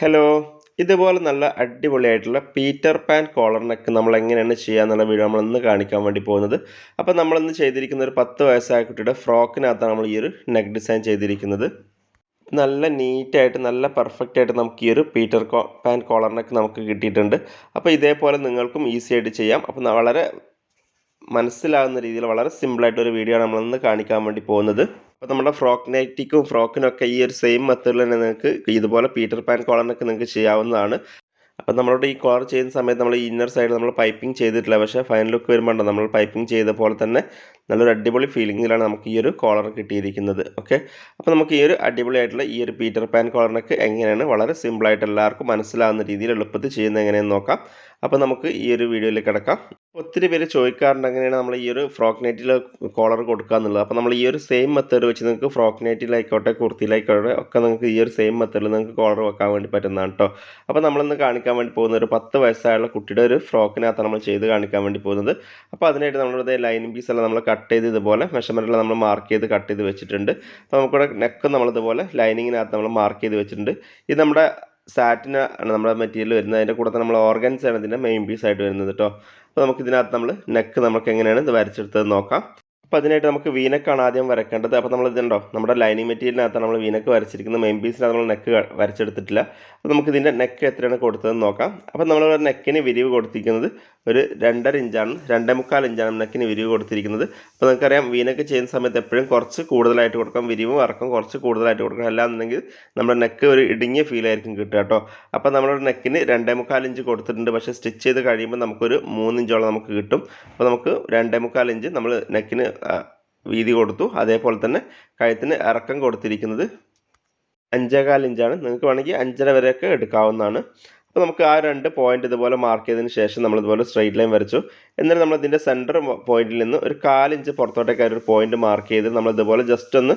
Hello ഇതുപോലെ നല്ല അടിപൊളിയായിട്ടുള്ള പീറ്റർ പാൻ കോളർ നെക്ക് നമ്മൾ എങ്ങനെയാണ് ചെയ്യുക എന്നുള്ള വീഡിയോ നമ്മൾ ഇന്ന് കാണിക്കാൻ വേണ്ടി പോകുന്നത്. അപ്പോൾ നമ്മളിന്ന് ചെയ്തിരിക്കുന്ന ഒരു പത്ത് വയസ്സായ കുട്ടിയുടെ ഫ്രോക്കിനകത്താണ് നമ്മൾ ഈ ഒരു നെക്ക് ഡിസൈൻ ചെയ്തിരിക്കുന്നത്. നല്ല നീറ്റായിട്ട് നല്ല പെർഫെക്റ്റ് ആയിട്ട് നമുക്ക് ഈ ഒരു പീറ്റർ പാൻ കോളർ നെക്ക് നമുക്ക് കിട്ടിയിട്ടുണ്ട്. അപ്പോൾ ഇതേപോലെ നിങ്ങൾക്കും ഈസി ആയിട്ട് ചെയ്യാം. അപ്പോൾ വളരെ മനസ്സിലാകുന്ന രീതിയിൽ വളരെ സിമ്പിളായിട്ട് ഒരു വീഡിയോ ആണ് നമ്മളിന്ന് കാണിക്കാൻ വേണ്ടി പോകുന്നത്. അപ്പോൾ നമ്മുടെ ഫ്രോക്ക് നൈറ്റിക്കും ഫ്രോക്കിനൊക്കെ ഈ ഒരു സെയിം മെത്തേഡിൽ തന്നെ നിങ്ങൾക്ക് ഇതുപോലെ പീറ്റർ പാൻ കോളറിനൊക്കെ നിങ്ങൾക്ക് ചെയ്യാവുന്നതാണ്. അപ്പോൾ നമ്മളോട് ഈ കോളർ ചെയ്യുന്ന സമയത്ത് നമ്മൾ ഇന്നർ സൈഡ് നമ്മൾ പൈപ്പിംഗ് ചെയ്തിട്ടില്ല. പക്ഷേ ഫൈനൽ ലുക്ക് വരുമ്പോൾ നമ്മൾ പൈപ്പിംഗ് ചെയ്ത പോലെ തന്നെ നല്ലൊരു അടിപൊളി ഫീലിങ്ങിലാണ് നമുക്ക് ഈ ഒരു കോളർ കിട്ടിയിരിക്കുന്നത്. ഓക്കെ അപ്പോൾ നമുക്ക് ഈ ഒരു അടിപൊളിയായിട്ടുള്ള ഈ ഒരു പീറ്റർ പാൻ കോളറിനൊക്കെ എങ്ങനെയാണ്? വളരെ സിമ്പിളായിട്ട് എല്ലാവർക്കും മനസ്സിലാവുന്ന രീതിയിൽ എളുപ്പത്തിൽ ചെയ്യുന്നത് എങ്ങനെയെന്ന് നോക്കാം. അപ്പോൾ നമുക്ക് ഈ ഒരു വീഡിയോയിലേക്ക് കിടക്കാം. ഒത്തിരി പേര് ചോദിക്കാറുണ്ട് എങ്ങനെയാണ് നമ്മൾ ഈ ഒരു ഫ്രോക്ക് നെറ്റിൽ കോളർ കൊടുക്കുക എന്നുള്ളത്. അപ്പോൾ നമ്മൾ ഈ ഒരു സെയിം മെത്തേഡ് വെച്ച് നിങ്ങൾക്ക് ഫ്രോക്ക് നെറ്റിലായിക്കോട്ടെ കുർത്തിയിലായിക്കോട്ടെ ഒക്കെ നിങ്ങൾക്ക് ഈ ഒരു സെയിം മെത്തേഡിൽ നിങ്ങൾക്ക് കോളർ വെക്കാൻ വേണ്ടി പറ്റുന്നതാണ് കേട്ടോ അപ്പോൾ നമ്മളിന്ന് കാണിക്കാൻ വേണ്ടി പോകുന്ന ഒരു പത്ത് വയസ്സായുള്ള കുട്ടിയുടെ ഒരു ഫ്രോക്കിനകത്ത് നമ്മൾ ചെയ്ത് കാണിക്കാൻ വേണ്ടി പോകുന്നത്. അപ്പോൾ അതിനായിട്ട് നമ്മളിവിടെ ലൈനിങ് പീസ് എല്ലാം നമ്മൾ കട്ട് ചെയ്ത് ഇതുപോലെ മെഷർമെന്റെല്ലാം നമ്മൾ മാർക്ക് ചെയ്ത് കട്ട് ചെയ്ത് വെച്ചിട്ടുണ്ട്. അപ്പോൾ നമുക്കിവിടെ നെക്ക് നമ്മളിതുപോലെ ലൈനിങ്ങിനകത്ത് നമ്മൾ മാർക്ക് ചെയ്ത് വെച്ചിട്ടുണ്ട്. ഇത് നമ്മുടെ സാറ്റിന് ആണ് നമ്മുടെ മെറ്റീരിയൽ വരുന്നത്. അതിന്റെ കൂടെ നമ്മൾ ഓർഗൻസ് ആണ് ഇതിന്റെ മെയിൻ പീസ് ആയിട്ട് വരുന്നത് കേട്ടോ അപ്പോൾ നമുക്ക് ഇതിനകത്ത് നമ്മൾ നെക്ക് നമുക്ക് എങ്ങനെയാണ് ഇത് വരച്ചെടുത്തത് നോക്കാം. അപ്പോൾ അതിനായിട്ട് നമുക്ക് വീനക്കാണ് ആദ്യം വരയ്ക്കേണ്ടത്. അപ്പോൾ നമ്മൾ ഇതുണ്ടോ നമ്മുടെ ലൈനിങ് മെറ്റീരിയലിനകത്താണ് നമ്മൾ വീനക്ക് വരച്ചിരിക്കുന്നത്. മെയിൻ പീസിനകത്ത് നമ്മൾ നെക്ക് വരച്ചെടുത്തിട്ടില്ല. അപ്പോൾ നമുക്ക് ഇതിന്റെ നെക്ക് എത്രയാണ് കൊടുത്തതെന്ന് നോക്കാം. അപ്പോൾ നമ്മൾ നെക്കിന് വിരിവ് കൊടുത്തിരിക്കുന്നത് ഒരു രണ്ടര ഇഞ്ചാണ് രണ്ടേ മുക്കാൽ ഇഞ്ചാണ് നെക്കിന് വിരിവ് കൊടുത്തിരിക്കുന്നത്. അപ്പോൾ നമുക്കറിയാം വീനക്ക് ചെയ്യുന്ന സമയത്ത് എപ്പോഴും കുറച്ച് കൂടുതലായിട്ട് കൊടുക്കാം വിരിവും ഇറക്കം കുറച്ച് കൂടുതലായിട്ട് കൊടുക്കണം. അല്ലാന്നുണ്ടെങ്കിൽ നമ്മുടെ നെക്ക് ഒരു ഇടുങ്ങിയ ഫീൽ ആയിരിക്കും കിട്ടുക കേട്ടോ. അപ്പോൾ നമ്മുടെ നെക്കിന് രണ്ടേ മുക്കാൽ ഇഞ്ച് കൊടുത്തിട്ടുണ്ട്. പക്ഷേ സ്റ്റിച്ച് ചെയ്ത് കഴിയുമ്പോൾ നമുക്കൊരു മൂന്നിഞ്ചോളം നമുക്ക് കിട്ടും. അപ്പോൾ നമുക്ക് രണ്ടേ മുക്കാൽ ഇഞ്ച് നമ്മൾ നെക്കിന് വീതി കൊടുത്തു. അതേപോലെ തന്നെ കഴുത്തിന് ഇറക്കം കൊടുത്തിരിക്കുന്നത് അഞ്ചേകാൽ ഇഞ്ചാണ്. നിങ്ങൾക്ക് വേണമെങ്കിൽ അഞ്ചര വരെയൊക്കെ എടുക്കാവുന്നതാണ്. അപ്പോൾ നമുക്ക് ആ രണ്ട് പോയിന്റ് ഇതുപോലെ മാർക്ക് ചെയ്തതിന് ശേഷം നമ്മൾ ഇതുപോലെ സ്ട്രെയിറ്റ് ലൈൻ വരച്ചു. എന്നിട്ട് നമ്മൾ ഇതിന്റെ സെന്റർ പോയിന്റിൽ നിന്ന് ഒരു കാലിഞ്ച് പുറത്തോട്ടേക്ക് ഒരു പോയിന്റ് മാർക്ക് ചെയ്ത് നമ്മൾ ഇതുപോലെ ജസ്റ്റ് ഒന്ന്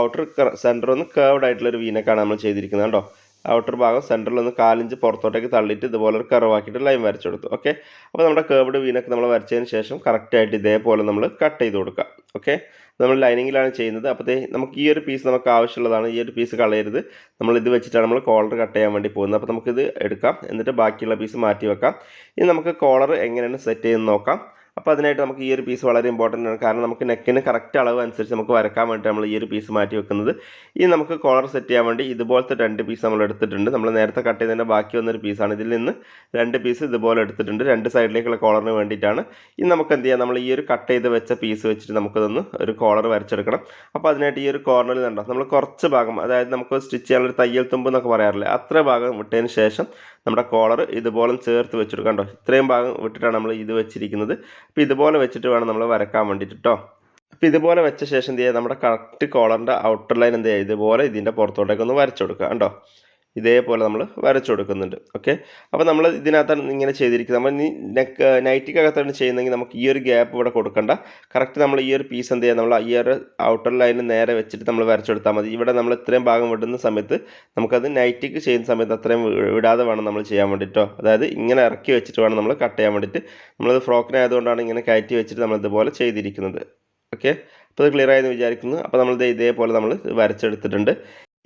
ഔട്ടർ സെന്റർ ഒന്ന് കേർവ്ഡ് ആയിട്ടുള്ള ഒരു വീനക്കാണ് നമ്മൾ ചെയ്തിരിക്കുന്നത് കേട്ടോ ഔട്ടർ ഭാഗം സെന്ററിൽ ഒന്ന് കാലിഞ്ച് പുറത്തോട്ടേക്ക് തള്ളിയിട്ട് ഇതുപോലെ ഒരു കറവാക്കിയിട്ട് ലൈൻ വരച്ചു കൊടുത്തു. ഓക്കെ അപ്പോൾ നമ്മുടെ കേർവ്ഡ് വീനൊക്കെ നമ്മൾ വരച്ചതിന് ശേഷം കറക്റ്റായിട്ട് ഇതേപോലെ നമ്മൾ കട്ട് ചെയ്ത് കൊടുക്കുക ഓക്കെ നമ്മൾ ലൈനിങ്ങിലാണ് ചെയ്യുന്നത്. അപ്പോഴത്തേ നമുക്ക് ഈ ഒരു പീസ് നമുക്ക് ആവശ്യമുള്ളതാണ്. ഈ ഒരു പീസ് കളയരുത്. നമ്മൾ ഇത് വെച്ചിട്ടാണ് നമ്മൾ കോളർ കട്ട് ചെയ്യാൻ വേണ്ടി പോകുന്നത്. അപ്പോൾ നമുക്കിത് എടുക്കാം. എന്നിട്ട് ബാക്കിയുള്ള പീസ് മാറ്റി വെക്കാം. ഇനി നമുക്ക് കോളർ എങ്ങനെയാണ് സെറ്റ് ചെയ്യുന്നത് നോക്കാം. അപ്പോൾ അതിനായിട്ട് നമുക്ക് ഈ ഒരു പീസ് വളരെ ഇമ്പോർട്ടന്റ് ആണ്. കാരണം നമുക്ക് നെക്കിന് കറക്റ്റ് അളവ് അനുസരിച്ച് നമുക്ക് വരക്കാൻ വേണ്ടി നമ്മൾ ഈ ഒരു പീസ് മാറ്റി വെക്കുന്നത്. ഇനി നമുക്ക് കോളർ സെറ്റ് ചെയ്യാൻ വേണ്ടി ഇതുപോലത്തെ രണ്ട് പീസ് നമ്മൾ എടുത്തിട്ടുണ്ട്. നമ്മൾ നേരത്തെ കട്ട് ചെയ്തതിന്റെ ബാക്കി വന്നൊരു പീസാണ് ഇതിൽ നിന്ന് രണ്ട് പീസ് ഇതുപോലെ എടുത്തിട്ടുണ്ട്. രണ്ട് സൈഡിലേക്കുള്ള കോളറിന് വേണ്ടിയിട്ടാണ്. ഇനി നമുക്ക് എന്ത് ചെയ്യാം? നമ്മൾ ഈ ഒരു കട്ട് ചെയ്ത് വെച്ച പീസ് വെച്ചിട്ട് നമുക്കതൊന്ന് ഒരു കോളർ വരച്ചെടുക്കണം. അപ്പോൾ അതിനായിട്ട് ഈ ഒരു കോർണറിൽ കണ്ടോ? നമ്മൾ കുറച്ച് ഭാഗം അതായത് നമുക്ക് സ്റ്റിച്ച് ചെയ്യാനുള്ള തയ്യൽ തുമ്പ് എന്നൊക്കെ പറയാറില്ലേ? അത്ര ഭാഗം വിട്ടതിന് ശേഷം നമ്മുടെ കോളർ ഇതുപോലെ ചേർത്ത് വെച്ചിട്ട് കണ്ടോ? ഇത്രയും ഭാഗം വിട്ടിട്ടാണ് നമ്മൾ ഇത് വെച്ചിരിക്കുന്നത്. അപ്പോൾ ഇതുപോലെ വെച്ചിട്ട് വേണം നമ്മൾ വരക്കാൻ വേണ്ടിയിട്ട് കേട്ടോ അപ്പോൾ ഇതുപോലെ വെച്ച ശേഷം എന്ത് ചെയ്യുക? നമ്മുടെ കറക്റ്റ് കോളറിന്റെ ഔട്ടർ ലൈൻ എന്ത് ചെയ്യുക? ഇതുപോലെ ഇതിന്റെ പുറത്തോട്ടേക്ക് ഒന്ന് വരച്ചു കൊടുക്കുക കണ്ടോ? ഇതേപോലെ നമ്മൾ വരച്ചു കൊടുക്കുന്നുണ്ട്. ഓക്കെ അപ്പോൾ നമ്മൾ ഇതിനകത്താണ് ഇങ്ങനെ ചെയ്തിരിക്കുന്നത്. നമ്മൾ ഈ നെക്ക് നൈറ്റിക്കകത്താണ് ചെയ്യുന്നതെങ്കിൽ നമുക്ക് ഈ ഒരു ഗ്യാപ്പ് ഇവിടെ കൊടുക്കണ്ട. കറക്റ്റ് നമ്മൾ ഈ ഒരു പീസ് എന്ത് ചെയ്യുക നമ്മൾ ഈ ഒരു ഔട്ടർ ലൈന് നേരെ വെച്ചിട്ട് നമ്മൾ വരച്ചെടുത്താൽ മതി. ഇവിടെ നമ്മൾ ഇത്രയും ഭാഗം വിടുന്ന സമയത്ത് നമുക്കത് നൈറ്റിക്ക് ചെയ്യുന്ന സമയത്ത് അത്രയും വിടാതെ വേണം നമ്മൾ ചെയ്യാൻ വേണ്ടിയിട്ടോ അതായത് ഇങ്ങനെ ഇറക്കി വെച്ചിട്ട് വേണം നമ്മൾ കട്ട് ചെയ്യാൻ വേണ്ടിയിട്ട് നമ്മളത് ഫ്രോക്കിനായതുകൊണ്ടാണ് ഇങ്ങനെ കയറ്റി വെച്ചിട്ട് നമ്മൾ ഇതുപോലെ ചെയ്തിരിക്കുന്നത്. ഓക്കെ അപ്പോൾ ഇത് ക്ലിയർ ആയെന്ന് വിചാരിക്കുന്നു. അപ്പോൾ നമ്മൾ ഇതേപോലെ നമ്മൾ വരച്ചെടുത്തിട്ടുണ്ട്.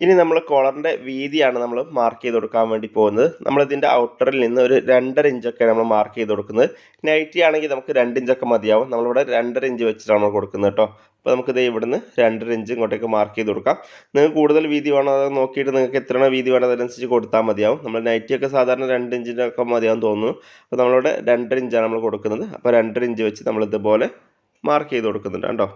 ഇനി നമ്മൾ കോളറിന്റെ വീതിയാണ് നമ്മൾ മാർക്ക് ചെയ്ത് കൊടുക്കാൻ വേണ്ടി പോകുന്നത്. നമ്മളിതിന്റെ ഔട്ടറിൽ നിന്ന് ഒരു രണ്ടര ഇഞ്ചൊക്കെ നമ്മൾ മാർക്ക് ചെയ്ത് കൊടുക്കുന്നത്. നൈറ്റി ആണെങ്കിൽ നമുക്ക് രണ്ട് ഇഞ്ചൊക്കെ മതിയാവും. നമ്മളിവിടെ രണ്ടര ഇഞ്ച് വെച്ചിട്ടാണ് നമ്മൾ കൊടുക്കുന്നത് കേട്ടോ. അപ്പോൾ നമുക്കിത് ഇവിടുന്ന് രണ്ടര ഇഞ്ച് ഇങ്ങോട്ടേക്ക് മാർക്ക് ചെയ്ത് കൊടുക്കാം. നിങ്ങൾക്ക് കൂടുതൽ വീതി വേണോ അത് നോക്കിയിട്ട് നിങ്ങൾക്ക് എത്ര വീതി വേണോ അതനുസരിച്ച് കൊടുത്താൽ മതിയാവും. നമ്മൾ നൈറ്റിയൊക്കെ സാധാരണ രണ്ട് ഇഞ്ചിനൊക്കെ മതിയാവും തോന്നുന്നു. അപ്പോൾ നമ്മളിവിടെ രണ്ടര ഇഞ്ചാണ് നമ്മൾ കൊടുക്കുന്നത്. അപ്പോൾ രണ്ടര ഇഞ്ച് വെച്ച് നമ്മൾ ഇതുപോലെ മാർക്ക് ചെയ്ത് കൊടുക്കുന്നുണ്ട് കേട്ടോ.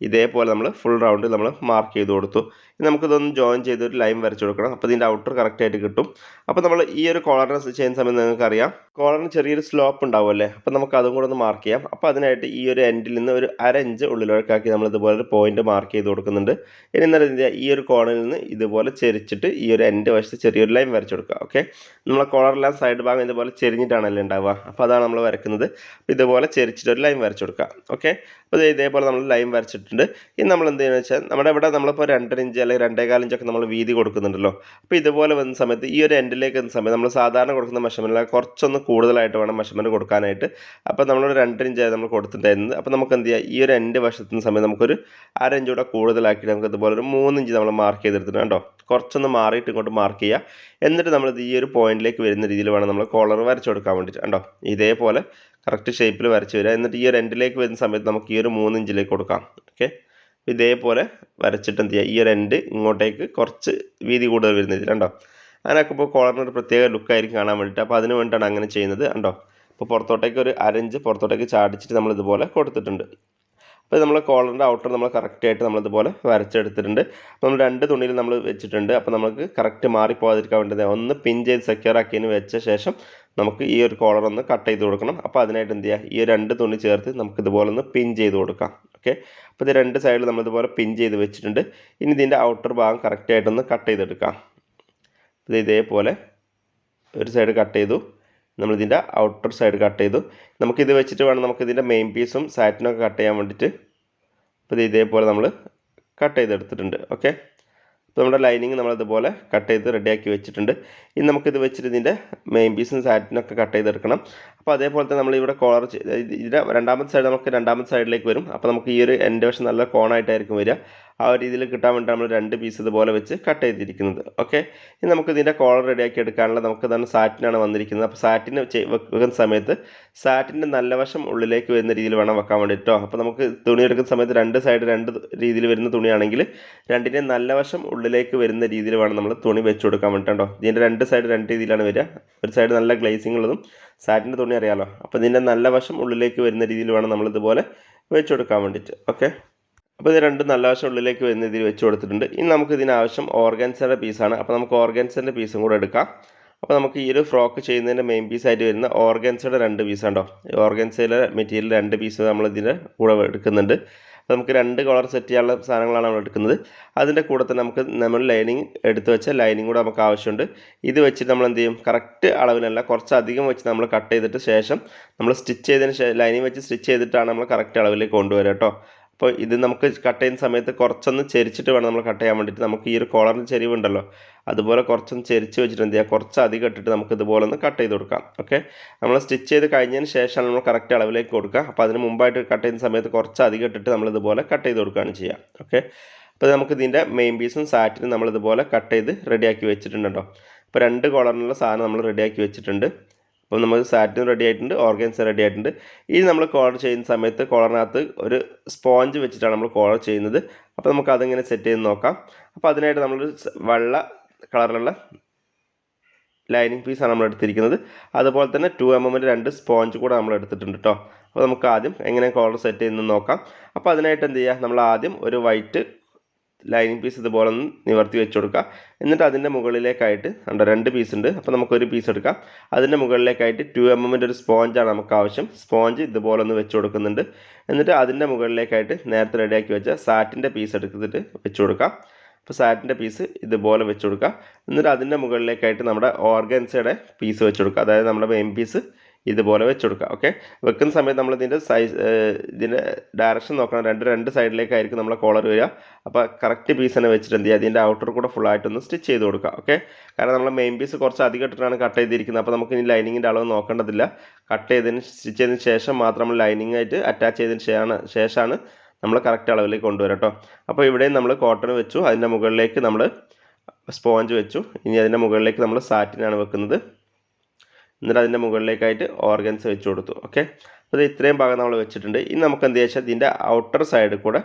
ഇതേപോലെ നമ്മൾ ഫുൾ റൗണ്ട് നമ്മൾ മാർക്ക് ചെയ്ത് കൊടുത്തു. നമുക്കിതൊന്ന് ജോയിൻ ചെയ്ത് ഒരു ലൈൻ വരച്ച് കൊടുക്കണം. അപ്പോൾ ഇതിന്റെ ഔട്ടർ കറക്റ്റായിട്ട് കിട്ടും. അപ്പോൾ നമ്മൾ ഈ ഒരു കോളറിനെ ചെയ്യുന്ന സമയത്ത് നിങ്ങൾക്കറിയാം കോളറിന് ചെറിയൊരു സ്ലോപ്പ് ഉണ്ടാവുമല്ലേ? അപ്പോൾ നമുക്ക് അതും കൂടെ ഒന്ന് മാർക്ക് ചെയ്യാം. അപ്പോൾ അതിനായിട്ട് ഈ ഒരു എൻഡിൽ നിന്ന് ഒരു അര ഇഞ്ച് ഉള്ളിലേക്കാക്കി നമ്മൾ ഇതുപോലെ ഒരു പോയിന്റ് മാർക്ക് ചെയ്ത് കൊടുക്കുന്നുണ്ട്. ഇനി എന്ത് ഈ ഒരു കോണിൽ നിന്ന് ഇതുപോലെ ചെരിച്ചിട്ട് ഈ ഒരു എൻഡ് വശത്ത് ചെറിയൊരു ലൈൻ വരച്ച് കൊടുക്കുക ഓക്കെ നമ്മളെ കോളറെല്ലാം സൈഡ് ഭാഗം ഇതുപോലെ ചെരിഞ്ഞിട്ടാണല്ലോ ഉണ്ടാവുക. അപ്പോൾ അതാണ് നമ്മൾ വരക്കുന്നത്. ഇതുപോലെ ചെരിച്ചിട്ട് ഒരു ലൈൻ വരച്ച് കൊടുക്കുക ഓക്കെ അപ്പോൾ ഇതേപോലെ നമ്മൾ ലൈൻ വരച്ചിട്ടുണ്ട് ഇനി നമ്മൾ എന്ത് ചെയ്യുന്നത് വെച്ചാൽ നമ്മുടെ ഇവിടെ നമ്മളിപ്പോൾ രണ്ടര ഇഞ്ച് അല്ലെങ്കിൽ രണ്ടേകാൽ ഇഞ്ചൊക്കെ നമ്മൾ വീതി കൊടുക്കുന്നുണ്ടല്ലോ. അപ്പോൾ ഇതുപോലെ വന്ന സമയത്ത് ഈ ഒരു എൻഡിലേക്ക് വന്ന സമയത്ത് നമ്മൾ സാധാരണ കൊടുക്കുന്ന മെഷർമെന്റിൽ കുറച്ചൊന്ന് കൂടുതലായിട്ട് വേണം മെഷർമെന്റ് കൊടുക്കാനായിട്ട്. അപ്പോൾ നമ്മളൊരു രണ്ടര ഇഞ്ച് നമ്മൾ കൊടുത്തിട്ടുണ്ടായിരുന്നത് അപ്പോൾ നമുക്ക് എന്ത് ചെയ്യാം? ഈ ഒരു എൻഡ് വശത്തുന്ന സമയത്ത് നമുക്കൊരു അര ഇഞ്ച് കൂടെ കൂടുതലാക്കിയിട്ട് നമുക്ക് ഇതുപോലെ ഒരു മൂന്ന് ഇഞ്ച് നമ്മൾ മാർക്ക് ചെയ്തെടുത്തിട്ടുണ്ട്. കേട്ടോ കുറച്ചൊന്ന് മാറിയിട്ട് ഇങ്ങോട്ട് മാർക്ക് ചെയ്യുക. എന്നിട്ട് നമ്മൾ ഈ ഒരു പോയിന്റിലേക്ക് വരുന്ന രീതിയിൽ വേണം നമ്മൾ കോളർ വരച്ചു കൊടുക്കാൻ വേണ്ടിയിട്ട്. കണ്ടോ? ഇതേപോലെ കറക്റ്റ് ഷേപ്പിൽ വരച്ച് വരിക. എന്നിട്ട് ഈ ഒരു എൻഡിലേക്ക് വരുന്ന സമയത്ത് നമുക്ക് ഈ ഒരു മൂന്ന് ഇഞ്ചിലേക്ക് കൊടുക്കാം. ഓക്കെ ഇതേപോലെ വരച്ചിട്ട് എന്ത് ചെയ്യുക? ഈ ഒരു എൻഡ് ഇങ്ങോട്ടേക്ക് കുറച്ച് വീതി കൂടുതൽ വരുന്ന രീതിയിൽ. കണ്ടോ? അങ്ങനെയാക്കുമ്പോൾ കോളറിന് ഒരു പ്രത്യേക ലുക്കായിരിക്കും കാണാൻ വേണ്ടിയിട്ട്. അപ്പോൾ അതിന് വേണ്ടിയിട്ടാണ് അങ്ങനെ ചെയ്യുന്നത്. കണ്ടോ? ഇപ്പോൾ പുറത്തോട്ടേക്ക് ഒരു അരഞ്ച് പുറത്തോട്ടേക്ക് ചാടിച്ചിട്ട് നമ്മൾ ഇതുപോലെ കൊടുത്തിട്ടുണ്ട്. അപ്പോൾ നമ്മൾ കോളറിന്റെ ഔട്ടർ നമ്മൾ കറക്റ്റായിട്ട് നമ്മളിതുപോലെ വരച്ചെടുത്തിട്ടുണ്ട്. നമ്മൾ രണ്ട് തുണിയിൽ നമ്മൾ വെച്ചിട്ടുണ്ട്. അപ്പോൾ നമുക്ക് കറക്റ്റ് മാറിപ്പോകാതിരിക്കാൻ വേണ്ടത് ഒന്ന് പിൻ ചെയ്ത് സെക്യൂർ ആക്കിയതിന് വെച്ച ശേഷം നമുക്ക് ഈ ഒരു കോളർ ഒന്ന് കട്ട് ചെയ്ത് കൊടുക്കണം. അപ്പോൾ അതിനായിട്ട് എന്ത് ചെയ്യുക? ഈ രണ്ട് തുണി ചേർത്ത് നമുക്ക് ഇതുപോലെ ഒന്ന് പിൻ ചെയ്ത് കൊടുക്കാം. ഓക്കെ? അപ്പോൾ ഇത് രണ്ട് സൈഡിൽ നമ്മളിതുപോലെ പിൻ ചെയ്ത് വെച്ചിട്ടുണ്ട്. ഇനി ഇതിന്റെ ഔട്ടർ ഭാഗം കറക്റ്റായിട്ടൊന്ന് കട്ട് ചെയ്തെടുക്കാം. ഇത് ഇതേപോലെ ഒരു സൈഡ് കട്ട് ചെയ്തു. നമ്മളിതിന്റെ ഔട്ടർ സൈഡ് കട്ട് ചെയ്തു. നമുക്കിത് വെച്ചിട്ട് വേണം നമുക്കിതിന്റെ മെയിൻ പീസും സാറ്റിനൊക്കെ കട്ട് ചെയ്യാൻ വേണ്ടിയിട്ട്. അപ്പോൾ ഇത് ഇതേപോലെ നമ്മൾ കട്ട് ചെയ്തെടുത്തിട്ടുണ്ട്. ഓക്കെ നമ്മുടെ ലൈനിങ് നമ്മളിതുപോലെ കട്ട് ചെയ്ത് റെഡിയാക്കി വെച്ചിട്ടുണ്ട്. ഇനി നമുക്കിത് വെച്ചിട്ട് ഇതിന്റെ മെയിൻ പീസും സാറ്റിനൊക്കെ കട്ട് ചെയ്തെടുക്കണം. അപ്പോൾ അതേപോലെ തന്നെ നമ്മളിവിടെ കോളർ ഇതിന്റെ രണ്ടാമത്തെ സൈഡ് നമുക്ക് രണ്ടാമത്തെ സൈഡിലേക്ക് വരും. അപ്പോൾ നമുക്ക് ഈ ഒരു എന്റെ വശം നല്ല കോണായിട്ടായിരിക്കും വരിക. ആ ഒരു രീതിയിൽ കിട്ടാൻ വേണ്ടി നമ്മൾ രണ്ട് പീസ് ഇതുപോലെ വെച്ച് കട്ട് ചെയ്തിരിക്കുന്നത്. ഓക്കെ ഇനി നമുക്ക് ഇതിന്റെ കോളർ റെഡിയാക്കി എടുക്കാനുള്ള നമുക്ക് തന്നെ സാറ്റിനാണ് വന്നിരിക്കുന്നത്. അപ്പോൾ സാറ്റിന് വെക്കുന്ന സമയത്ത് സാറ്റിന്റെ നല്ല വശം ഉള്ളിലേക്ക് വരുന്ന രീതിയിൽ വേണം വെക്കാൻ വേണ്ടിയിട്ടോ അപ്പോൾ നമുക്ക് തുണി എടുക്കുന്ന സമയത്ത് രണ്ട് സൈഡ് രണ്ട് രീതിയിൽ വരുന്ന തുണിയാണെങ്കിൽ രണ്ടിന്റെ നല്ല വശം ഉള്ളിലേക്ക് വരുന്ന രീതിയിൽ വേണം നമ്മൾ തുണി വെച്ച് കൊടുക്കാൻ വേണ്ടിയിട്ടോ ഇതിന്റെ രണ്ട് സൈഡ് രണ്ട് രീതിയിലാണ് വരിക. ഒരു സൈഡ് നല്ല ഗ്ലേസിംഗ് ഉള്ളതും സാറ്റിന്റെ തുണി അറിയാമല്ലോ അപ്പോൾ ഇതിന്റെ നല്ല വശം ഉള്ളിലേക്ക് വരുന്ന രീതിയിൽ വേണം നമ്മളിതുപോലെ വെച്ച് കൊടുക്കാൻ വേണ്ടിയിട്ട്. ഓക്കെ അപ്പോൾ ഇത് രണ്ടും നല്ല വശം ഉള്ളിലേക്ക് വരുന്ന രീതിയിൽ വെച്ച് കൊടുത്തിട്ടുണ്ട്. ഇനി നമുക്ക് ഇതിനാവശ്യം ഓർഗൻസയുടെ പീസാണ് അപ്പോൾ നമുക്ക് ഓർഗൻസറിന്റെ പീസും കൂടെ എടുക്കാം. അപ്പോൾ നമുക്ക് ഈ ഒരു ഫ്രോക്ക് ചെയ്യുന്നതിന്റെ മെയിൻ പീസായിട്ട് വരുന്ന ഓർഗൻസയുടെ രണ്ട് പീസാണ് ഉണ്ടോ ഈ ഓർഗൻസയിലെ മെറ്റീരിയൽ രണ്ട് പീസ് നമ്മൾ ഇതിന്റെ കൂടെ എടുക്കുന്നുണ്ട്. നമുക്ക് രണ്ട് കളർ സെറ്റ് ചെയ്യാനുള്ള സാധനങ്ങളാണ് നമ്മൾ എടുക്കുന്നത്. അതിന്റെ കൂടെ തന്നെ നമുക്ക് നമ്മൾ ലൈനിങ് എടുത്ത് വെച്ച ലൈനിങ് കൂടെ നമുക്ക് ആവശ്യമുണ്ട്. ഇത് വെച്ചിട്ട് നമ്മൾ എന്ത് ചെയ്യും? കറക്റ്റ് അളവിലല്ല കുറച്ചധികം വെച്ച് നമ്മൾ കട്ട് ചെയ്തിട്ട് ശേഷം നമ്മൾ സ്റ്റിച്ച് ചെയ്തതിന് ശേഷം ലൈനിങ് വെച്ച് സ്റ്റിച്ച് ചെയ്തിട്ടാണ് നമ്മൾ കറക്റ്റ് അളവിലേക്ക് കൊണ്ടുവരിക കേട്ടോ. അപ്പോൾ ഇത് നമുക്ക് കട്ട് ചെയ്യുന്ന സമയത്ത് കുറച്ചൊന്ന് ചെരിച്ചിട്ട് വേണം നമ്മൾ കട്ട് ചെയ്യാൻ വേണ്ടിയിട്ട്. നമുക്ക് ഈ ഒരു കോളറിന് ചെരിവുണ്ടല്ലോ അതുപോലെ കുറച്ചൊന്ന് ചെരിച്ച് വെച്ചിട്ട് എന്ത് ചെയ്യുക കുറച്ച് അധികം ഇട്ടിട്ട് നമുക്ക് ഇതുപോലെ ഒന്ന് കട്ട് ചെയ്ത് കൊടുക്കാം. ഓക്കെ നമ്മൾ സ്റ്റിച്ച് ചെയ്ത് കഴിഞ്ഞതിന് ശേഷമാണ് നമ്മൾ കറക്റ്റ് അളവിലേക്ക് കൊടുക്കുക. അപ്പോൾ അതിന് മുമ്പായിട്ട് കട്ട് ചെയ്യുന്ന സമയത്ത് കുറച്ച് അധികം ഇട്ടിട്ട് നമ്മൾ ഇതുപോലെ കട്ട് ചെയ്ത് കൊടുക്കുകയാണ് ചെയ്യുക ഓക്കെ അപ്പോൾ നമുക്ക് ഇതിന്റെ മെയിൻ പീസും സാറ്റിനും നമ്മൾ ഇതുപോലെ കട്ട് ചെയ്ത് റെഡിയാക്കി വെച്ചിട്ടുണ്ടോ അപ്പോൾ രണ്ട് കോളറിനുള്ള സാധനം നമ്മൾ റെഡിയാക്കി വെച്ചിട്ടുണ്ട്. അപ്പോൾ നമുക്ക് സാറ്റിനും റെഡി ആയിട്ടുണ്ട് ഓർഗൻസ് റെഡി ആയിട്ടുണ്ട്. ഇനി നമ്മൾ കോളർ ചെയ്യുന്ന സമയത്ത് കോളറിനകത്ത് ഒരു സ്പോഞ്ച് വെച്ചിട്ടാണ് നമ്മൾ കോളർ ചെയ്യുന്നത്. അപ്പോൾ നമുക്ക് അതിങ്ങനെ സെറ്റ് ചെയ്ത് നോക്കാം. അപ്പോൾ അതിനായിട്ട് നമ്മൾ വെള്ള കളറിലുള്ള ലൈനിങ് പീസാണ് നമ്മൾ എടുത്തിരിക്കുന്നത്. അതുപോലെ തന്നെ ടു എം എമ്മിന്റെ രണ്ട് സ്പോഞ്ച് കൂടെ നമ്മൾ എടുത്തിട്ടുണ്ട് കേട്ടോ അപ്പോൾ നമുക്ക് ആദ്യം എങ്ങനെ കോളർ സെറ്റ് ചെയ്യുന്നത് നോക്കാം. അപ്പോൾ അതിനായിട്ട് എന്ത് ചെയ്യുക? നമ്മൾ ആദ്യം ഒരു വൈറ്റ് ലൈനിങ് പീസ് ഇതുപോലെ ഒന്ന് നിവർത്തി വെച്ച് കൊടുക്കുക. എന്നിട്ട് അതിന്റെ മുകളിലേക്കായിട്ട് ഉണ്ട് രണ്ട് പീസ് ഉണ്ട്. അപ്പോൾ നമുക്കൊരു പീസ് എടുക്കാം. അതിന്റെ മുകളിലേക്കായിട്ട് ടു എം എമ്മിന്റെ ഒരു സ്പോഞ്ചാണ് നമുക്ക് ആവശ്യം. സ്പോഞ്ച് ഇതുപോലെ ഒന്ന് വെച്ച് കൊടുക്കുന്നുണ്ട്. എന്നിട്ട് അതിന്റെ മുകളിലേക്കായിട്ട് നേരത്തെ റെഡിയാക്കി വെച്ച സാറ്റിന്റെ പീസ് എടുത്തിട്ട് വെച്ച് കൊടുക്കാം. അപ്പോൾ സാറ്റിന്റെ പീസ് ഇതുപോലെ വെച്ച് കൊടുക്കുക എന്നിട്ട് അതിന്റെ മുകളിലേക്കായിട്ട് നമ്മുടെ ഓർഗൻസയുടെ പീസ് വെച്ച് കൊടുക്കുക അതായത് നമ്മുടെ മെയിൻ പീസ് ഇതുപോലെ വെച്ച് കൊടുക്കുക ഓക്കെ വെക്കുന്ന സമയത്ത് നമ്മൾ ഇതിന്റെ സൈസ് ഇതിന്റെ ഡയറക്ഷൻ നോക്കണം. രണ്ട് രണ്ട് സൈഡിലേക്കായിരിക്കും നമ്മളെ കോളർ വരിക. അപ്പോൾ കറക്റ്റ് പീസ് തന്നെ വെച്ചിട്ട് എന്ത് ചെയ്യുക? അതിന്റെ ഔട്ടർ കൂടെ ഫുള്ളായിട്ടൊന്ന് സ്റ്റിച്ച് ചെയ്ത് കൊടുക്കുക ഓക്കെ കാരണം നമ്മൾ മെയിൻ പീസ് കുറച്ച് അധികം ഇട്ടിട്ടാണ് കട്ട് ചെയ്തിരിക്കുന്നത്. അപ്പോൾ നമുക്ക് ഇനി ലൈനിങ്ങിന്റെ അളവ് നോക്കേണ്ടതില്ല. കട്ട് ചെയ്തതിന് സ്റ്റിച്ച് ചെയ്തതിന് ശേഷം മാത്രം നമ്മൾ ലൈനിങ് ആയിട്ട് അറ്റാച്ച് ചെയ്തതിന് ശേഷമാണ് നമ്മൾ കറക്റ്റ് അളവിലേക്ക് കൊണ്ടുവരാം കേട്ടോ അപ്പോൾ ഇവിടെയും നമ്മൾ കോട്ടൺ വെച്ചു. അതിന്റെ മുകളിലേക്ക് നമ്മൾ സ്പോഞ്ച് വെച്ചു. ഇനി അതിന്റെ മുകളിലേക്ക് നമ്മൾ സാറ്റിനാണ് വെക്കുന്നത്. എന്നിട്ട് അതിന്റെ മുകളിലേക്കായിട്ട് ഓർഗൻസ് വെച്ച് കൊടുത്തു. ഓക്കെ? അപ്പോൾ ഇത് ഇത്രയും ഭാഗം നമ്മൾ വെച്ചിട്ടുണ്ട്. ഇനി നമുക്ക് എന്ത് വെച്ചാൽ ഇതിന്റെ ഔട്ടർ സൈഡ് കൂടെ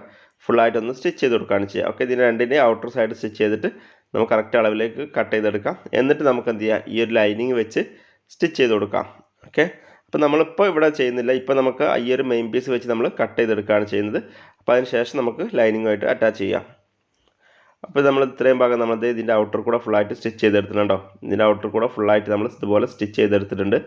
ഫുള്ളായിട്ടൊന്ന് സ്റ്റിച്ച് ചെയ്ത് കൊടുക്കുകയാണ് ചെയ്യുക. ഓക്കെ? ഇതിന്റെ രണ്ടിന്റെ ഔട്ടർ സൈഡ് സ്റ്റിച്ച് ചെയ്തിട്ട് നമുക്ക് കറക്റ്റ് അളവിലേക്ക് കട്ട് ചെയ്തെടുക്കാം. എന്നിട്ട് നമുക്ക് എന്ത് ചെയ്യാം? ഈ ഒരു ലൈനിങ് വെച്ച് സ്റ്റിച്ച് ചെയ്ത് കൊടുക്കാം. ഓക്കെ? അപ്പോൾ നമ്മളിപ്പോൾ ഇവിടെ ചെയ്യുന്നില്ല. ഇപ്പോൾ നമുക്ക് ഈ ഒരു മെയിൻ പീസ് വെച്ച് നമ്മൾ കട്ട് ചെയ്തെടുക്കുകയാണ് ചെയ്യുന്നത്. അപ്പോൾ അതിന് ശേഷം നമുക്ക് ലൈനിങ്ങുമായിട്ട് അറ്റാച്ച് ചെയ്യാം. അപ്പോൾ നമ്മൾ ഇത്രയും ഭാഗം നമ്മൾ ഇതിന്റെ ഔട്ടർ കൂടെ ഫുള്ളായിട്ട് സ്റ്റിച്ച് ചെയ്തെടുത്തിട്ടുണ്ടോ? ഇതിന്റെ ഔട്ടർ കൂടെ ഫുള്ളായിട്ട് നമ്മൾ ഇതുപോലെ സ്റ്റിച്ച് ചെയ്തെടുത്തിട്ടുണ്ട്.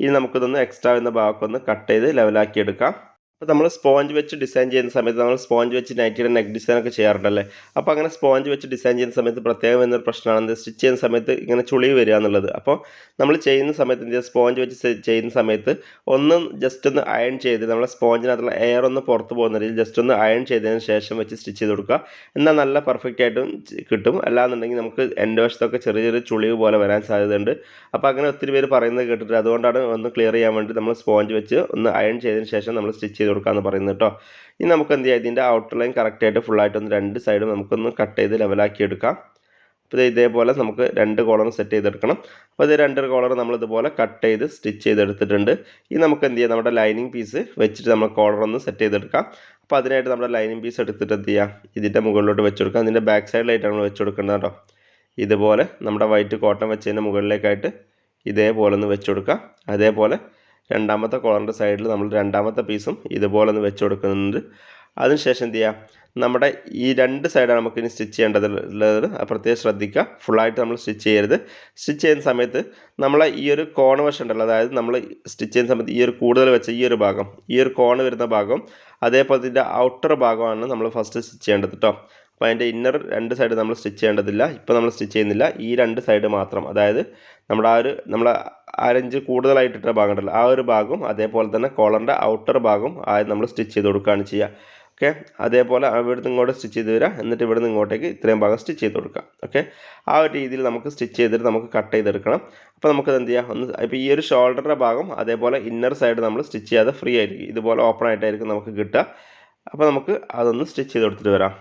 ഇനി നമുക്കിതൊന്ന് എക്സ്ട്രാ എന്ന ഭാഗമൊക്കെ ഒന്ന് കട്ട് ചെയ്ത് ലെവലാക്കി എടുക്കാം. അപ്പോൾ നമ്മൾ സ്പോഞ്ച് വെച്ച് ഡിസൈൻ ചെയ്യുന്ന സമയത്ത് നമ്മൾ സ്പോഞ്ച് വെച്ച് നൈറ്റിയുടെ നെക്ക് ഡിസൈൻ ഒക്കെ ചെയ്യാറുണ്ടല്ലേ? അപ്പോൾ അങ്ങനെ സ്പോഞ്ച് വെച്ച് ഡിസൈൻ ചെയ്യുന്ന സമയത്ത് പ്രത്യേകം എന്നൊരു പ്രശ്നമാണ്. സ്റ്റിച്ച് ചെയ്യുന്ന സമയത്ത് ഇങ്ങനെ ചുളി വരിക എന്നുള്ളത്. അപ്പോൾ നമ്മൾ ചെയ്യുന്ന സമയത്ത് സ്പോഞ്ച് വെച്ച് ചെയ്യുന്ന സമയത്ത് ഒന്ന് ജസ്റ്റ് ഒന്ന് അയൺ ചെയ്ത് നമ്മളെ സ്പോഞ്ചിനകത്തുള്ള എയർ ഒന്ന് പുറത്ത് പോകുന്ന രീതിയിൽ ജസ്റ്റ് ഒന്ന് അയൺ ചെയ്തതിന് ശേഷം വെച്ച് സ്റ്റിച്ച് ചെയ്ത് കൊടുക്കുക. എന്നാൽ നല്ല പെർഫെക്റ്റ് ആയിട്ടും കിട്ടും. അല്ലാന്നുണ്ടെങ്കിൽ നമുക്ക് എന്റെ വശത്തൊക്കെ ചെറിയ ചെറിയ ചുളിവ് പോലെ വരാൻ സാധ്യതയുണ്ട്. അപ്പോൾ അങ്ങനെ ഒത്തിരി പേര് പറയുന്നത് കേട്ടിട്ട് അതുകൊണ്ടാണ് ഒന്ന് ക്ലിയർ ചെയ്യാൻ വേണ്ടി നമ്മൾ സ്പോഞ്ച് വെച്ച് ഒന്ന് അയൺ ചെയ്തതിന് ശേഷം നമ്മൾ സ്റ്റിച്ച് ചെയ്ത് കൊടുക്കാമെന്ന് പറയുന്നത് കേട്ടോ ഇനി നമുക്ക് എന്ത് ചെയ്യാം ഇതിന്റെ ഔട്ടർ ലൈൻ കറക്റ്റായിട്ട് ഫുള്ളായിട്ട് ഒന്ന് രണ്ട് സൈഡും നമുക്കൊന്ന് കട്ട് ചെയ്ത് ലെവലാക്കി എടുക്കാം അപ്പോൾ ഇത് ഇതേപോലെ നമുക്ക് രണ്ട് കോളർ സെറ്റ് ചെയ്തെടുക്കണം. അപ്പോൾ ഇത് രണ്ട് കോളർ നമ്മളിതുപോലെ കട്ട് ചെയ്ത് സ്റ്റിച്ച് ചെയ്തെടുത്തിട്ടുണ്ട്. ഇനി നമുക്ക് എന്ത് ചെയ്യാം? നമ്മുടെ ലൈനിങ് പീസ് വെച്ചിട്ട് നമ്മൾ കോളർ ഒന്ന് സെറ്റ് ചെയ്തെടുക്കാം. അപ്പോൾ അതിനായിട്ട് നമ്മുടെ ലൈനിങ് പീസ് എടുത്തിട്ട് എന്ത് ചെയ്യാം? ഇതിന്റെ മുകളിലോട്ട് വെച്ച് കൊടുക്കാം അതിന്റെ ബാക്ക് സൈഡിലായിട്ടാണ് നമ്മൾ വെച്ച് കൊടുക്കുന്നത് കേട്ടോ ഇതുപോലെ നമ്മുടെ വൈറ്റ് കോട്ടൺ വെച്ചതിന്റെ മുകളിലേക്കായിട്ട് ഇതേപോലെ ഒന്ന് വെച്ച് കൊടുക്കാം. അതേപോലെ രണ്ടാമത്തെ കോളറിന്റെ സൈഡിൽ നമ്മൾ രണ്ടാമത്തെ പീസും ഇതുപോലെ ഒന്ന് വെച്ച് കൊടുക്കുന്നുണ്ട്. അതിനുശേഷം എന്ത് ചെയ്യുക നമ്മുടെ ഈ രണ്ട് സൈഡാണ് നമുക്ക് ഇനി സ്റ്റിച്ച് ചെയ്യേണ്ടതുള്ളത്. പ്രത്യേകം ശ്രദ്ധിക്കുക. ഫുള്ളായിട്ട് നമ്മൾ സ്റ്റിച്ച് ചെയ്യരുത്. സ്റ്റിച്ച് ചെയ്യുന്ന സമയത്ത് നമ്മളെ ഈ ഒരു കോൺ വശം ഉണ്ടല്ലോ അതായത് നമ്മൾ സ്റ്റിച്ച് ചെയ്യുന്ന സമയത്ത് ഈ ഒരു കൂടുതൽ വെച്ച ഈ ഒരു ഭാഗം ഈ ഒരു കോൺ വരുന്ന ഭാഗം അതേപോലെ ഇതിന്റെ ഔട്ടർ ഭാഗമാണ് നമ്മൾ ഫസ്റ്റ് സ്റ്റിച്ച് ചെയ്യേണ്ടത് കേട്ടോ അപ്പോൾ അതിന്റെ ഇന്നർ രണ്ട് സൈഡ് നമ്മൾ സ്റ്റിച്ച് ചെയ്യേണ്ടതില്ല. ഇപ്പോൾ നമ്മൾ സ്റ്റിച്ച് ചെയ്യുന്നില്ല. ഈ രണ്ട് സൈഡ് മാത്രം. അതായത് നമ്മുടെ ആ ഒരു നമ്മൾ അരഞ്ച് കൂടുതലായിട്ടിട്ട ഭാഗം ഉണ്ടല്ലോ ആ ഒരു ഭാഗവും അതേപോലെ തന്നെ കോളറിന്റെ ഔട്ടർ ഭാഗവും ആദ്യം നമ്മൾ സ്റ്റിച്ച് ചെയ്ത് കൊടുക്കുകയാണ് ചെയ്യുക ഓക്കെ അതേപോലെ ഇവിടുന്ന് ഇങ്ങോട്ട് സ്റ്റിച്ച് ചെയ്ത് വരിക എന്നിട്ട് ഇവിടുന്ന് ഇങ്ങോട്ടേക്ക് ഇത്രയും ഭാഗം സ്റ്റിച്ച് ചെയ്ത് കൊടുക്കുക ഓക്കെ ആ ഒരു രീതിയിൽ നമുക്ക് സ്റ്റിച്ച് ചെയ്തിട്ട് നമുക്ക് കട്ട് ചെയ്തെടുക്കണം. അപ്പോൾ നമുക്ക് എന്ത് ചെയ്യാം? ഒന്ന് ഇപ്പോൾ ഈ ഒരു ഷോൾഡറിന്റെ ഭാഗം അതേപോലെ ഇന്നർ സൈഡ് നമ്മൾ സ്റ്റിച്ച് ചെയ്യാതെ ഫ്രീ ആയിരിക്കും. ഇതുപോലെ ഓപ്പൺ ആയിട്ടായിരിക്കും നമുക്ക് കിട്ടുക. അപ്പോൾ നമുക്ക് അതൊന്ന് സ്റ്റിച്ച് ചെയ്ത് കൊടുത്തിട്ട് വരാം.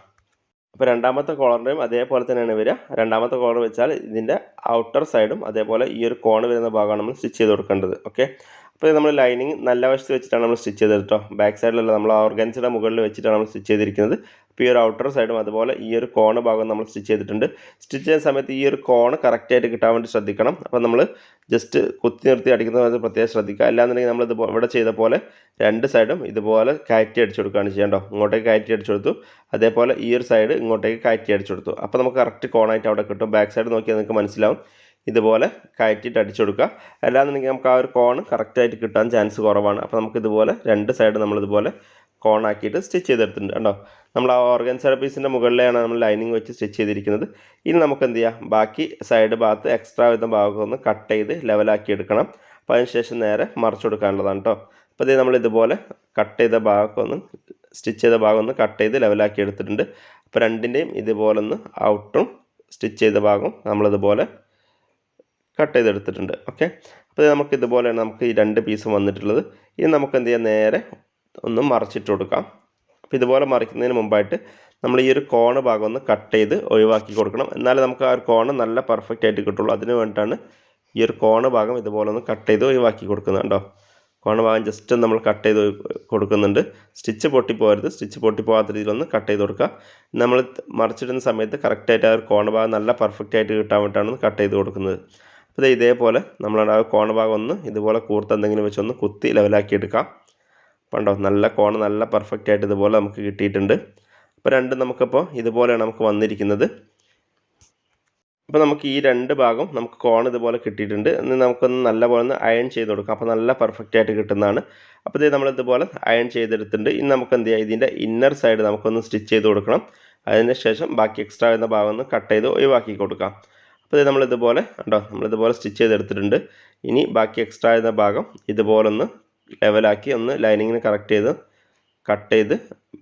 അപ്പോൾ രണ്ടാമത്തെ കോളറിന്റെയും അതേപോലെ തന്നെയാണ് വരിക. രണ്ടാമത്തെ കോളർ വെച്ചാൽ ഇതിന്റെ ഔട്ടർ സൈഡും അതേപോലെ ഈ ഒരു കോണ് വരുന്ന ഭാഗമാണ് നമ്മൾ സ്റ്റിച്ച് ചെയ്ത് കൊടുക്കേണ്ടത്. ഓക്കെ അപ്പോൾ നമ്മൾ ലൈനിങ് നല്ല വശത്ത് വെച്ചിട്ടാണ് നമ്മൾ സ്റ്റിച്ച് ചെയ്തത് കേട്ടോ. ബാക്ക് സൈഡിലല്ല നമ്മൾ ഓർഗൻസിയുടെ മുകളിൽ വെച്ചിട്ടാണ് നമ്മൾ സ്റ്റിച്ച് ചെയ്തിരിക്കുന്നത്. അപ്പോൾ ഈ ഒരു ഔട്ടർ സൈഡും അതുപോലെ ഈ ഒരു കോണ് ഭാഗം നമ്മൾ സ്റ്റിച്ച് ചെയ്തിട്ടുണ്ട്. സ്റ്റിച്ച് ചെയ്യുന്ന സമയത്ത് ഈ ഒരു കോണ് കറക്റ്റായിട്ട് കിട്ടാൻ വേണ്ടി ശ്രദ്ധിക്കണം. അപ്പോൾ നമ്മൾ ജസ്റ്റ് കുത്തി നിർത്തി അടിക്കുന്ന സമയത്ത് പ്രത്യേകം ശ്രദ്ധിക്കുക. അല്ലാന്നുണ്ടെങ്കിൽ നമ്മൾ ഇത് ഇവിടെ ചെയ്ത പോലെ രണ്ട് സൈഡും ഇതുപോലെ കയറ്റി അടിച്ചു കൊടുക്കുകയാണ് ചെയ്യേണ്ടോ ഇങ്ങോട്ടേക്ക് കയറ്റി അടിച്ചു കൊടുത്തു. അതേപോലെ ഈ ഒരു സൈഡ് ഇങ്ങോട്ടേക്ക് കയറ്റി അടിച്ചു കൊടുത്തു. അപ്പോൾ നമുക്ക് കറക്റ്റ് കോണായിട്ട് അവിടെ കിട്ടും. ബാക്ക് സൈഡ് നോക്കിയാൽ നിങ്ങൾക്ക് മനസ്സിലാവും. ഇതുപോലെ കയറ്റിയിട്ട് അടിച്ചു കൊടുക്കുക. അല്ലാന്നുണ്ടെങ്കിൽ നമുക്ക് ആ ഒരു കോൺ കറക്റ്റായിട്ട് കിട്ടാൻ ചാൻസ് കുറവാണ്. അപ്പോൾ നമുക്ക് ഇതുപോലെ രണ്ട് സൈഡ് നമ്മളിതുപോലെ കോണാക്കിയിട്ട് സ്റ്റിച്ച് ചെയ്തെടുത്തിട്ടുണ്ട് കണ്ടോ നമ്മൾ ആ ഓർഗൻസൈഡ് പീസിന്റെ മുകളിലാണ് നമ്മൾ ലൈനിങ് വെച്ച് സ്റ്റിച്ച് ചെയ്തിരിക്കുന്നത്. ഇനി നമുക്ക് എന്ത് ചെയ്യാം? ബാക്കി സൈഡ് ഭാഗത്ത് എക്സ്ട്രാ വിധം ഭാഗം കട്ട് ചെയ്ത് ലെവലാക്കി എടുക്കണം. അപ്പോൾ അതിനുശേഷം നേരെ മറിച്ച് കൊടുക്കാനുള്ളതാണ് കേട്ടോ. അപ്പോൾ ഇത് നമ്മൾ ഇതുപോലെ കട്ട് ചെയ്ത ഭാഗമൊക്കെ ഒന്ന് സ്റ്റിച്ച് ചെയ്ത ഭാഗം ഒന്ന് കട്ട് ചെയ്ത് ലെവലാക്കി എടുത്തിട്ടുണ്ട്. അപ്പോൾ രണ്ടിന്റെയും ഇതുപോലെ ഒന്ന് ഔട്ടും സ്റ്റിച്ച് ചെയ്ത ഭാഗം നമ്മളിതുപോലെ കട്ട് ചെയ്തെടുത്തിട്ടുണ്ട്. ഓക്കെ അപ്പോൾ നമുക്ക് ഇതുപോലെയാണ് നമുക്ക് ഈ രണ്ട് പീസും വന്നിട്ടുള്ളത്. ഇനി നമുക്ക് എന്ത് ചെയ്യാം? നേരെ ഒന്ന് മറിച്ചിട്ട് കൊടുക്കാം. അപ്പോൾ ഇതുപോലെ മറിക്കുന്നതിന് മുമ്പായിട്ട് നമ്മൾ ഈ ഒരു കോണ് ഭാഗം ഒന്ന് കട്ട് ചെയ്ത് ഒഴിവാക്കി കൊടുക്കണം. എന്നാലേ നമുക്ക് ആ ഒരു കോണ് നല്ല പെർഫെക്റ്റ് ആയിട്ട് കിട്ടുള്ളൂ. അതിന് വേണ്ടിയിട്ടാണ് ഈ ഒരു കോണ് ഭാഗം ഇതുപോലെ ഒന്ന് കട്ട് ചെയ്ത് ഒഴിവാക്കി കൊടുക്കുന്നത് കേട്ടോ കോണ് ഭാഗം ജസ്റ്റ് നമ്മൾ കട്ട് ചെയ്ത് കൊടുക്കുന്നുണ്ട്. സ്റ്റിച്ച് പൊട്ടിപ്പോകരുത് സ്റ്റിച്ച് പൊട്ടിപ്പോകാത്ത രീതിയിലൊന്ന് കട്ട് ചെയ്ത് കൊടുക്കുക. നമ്മൾ മറിച്ചിടുന്ന സമയത്ത് കറക്റ്റായിട്ട് ആ ഒരു കോണ് ഭാഗം നല്ല പെർഫെക്റ്റ് ആയിട്ട് കിട്ടാൻ വേണ്ടിയിട്ടാണ് കട്ട് ചെയ്ത് കൊടുക്കുന്നത്. അപ്പോൾ ഇതേപോലെ നമ്മൾ ആ കോണ ഭാഗം ഒന്ന് ഇതുപോലെ കൂർത്ത് എന്തെങ്കിലും വെച്ചൊന്ന് കുത്തി ലെവലാക്കി എടുക്കാം. കണ്ടോ? നല്ല കോണ് നല്ല പെർഫെക്റ്റ് ആയിട്ട് ഇതുപോലെ നമുക്ക് കിട്ടിയിട്ടുണ്ട്. അപ്പോൾ രണ്ടും നമുക്കിപ്പോൾ ഇതുപോലെയാണ് നമുക്ക് വന്നിരിക്കുന്നത്. അപ്പോൾ നമുക്ക് ഈ രണ്ട് ഭാഗം നമുക്ക് കോൺ ഇതുപോലെ കിട്ടിയിട്ടുണ്ട്. എന്ന് നമുക്കൊന്ന് നല്ല പോലെ ഒന്ന് അയൺ ചെയ്ത് കൊടുക്കാം. അപ്പോൾ നല്ല പെർഫെക്റ്റ് ആയിട്ട് കിട്ടുന്നതാണ്. അപ്പോൾ ഇത് നമ്മൾ ഇതുപോലെ അയൺ ചെയ്തെടുത്തിട്ടുണ്ട്. ഇനി നമുക്ക് എന്ത് ചെയ്യാം? ഇതിന്റെ ഇന്നർ സൈഡ് നമുക്കൊന്ന് സ്റ്റിച്ച് ചെയ്ത് കൊടുക്കണം. അതിന് ശേഷം ബാക്കി എക്സ്ട്രാ വരുന്ന ഭാഗം ഒന്ന് കട്ട് ചെയ്ത് ഒഴിവാക്കി കൊടുക്കാം. അപ്പോൾ ഇത് നമ്മളിതുപോലെ കണ്ടോ? നമ്മളിതുപോലെ സ്റ്റിച്ച് ചെയ്തെടുത്തിട്ടുണ്ട്. ഇനി ബാക്കി എക്സ്ട്രാ ആയിരുന്ന ഭാഗം ഇതുപോലെ ഒന്ന് ലെവലാക്കി ഒന്ന് ലൈനിങ്ങിന് കറക്റ്റ് ചെയ്ത് കട്ട് ചെയ്ത്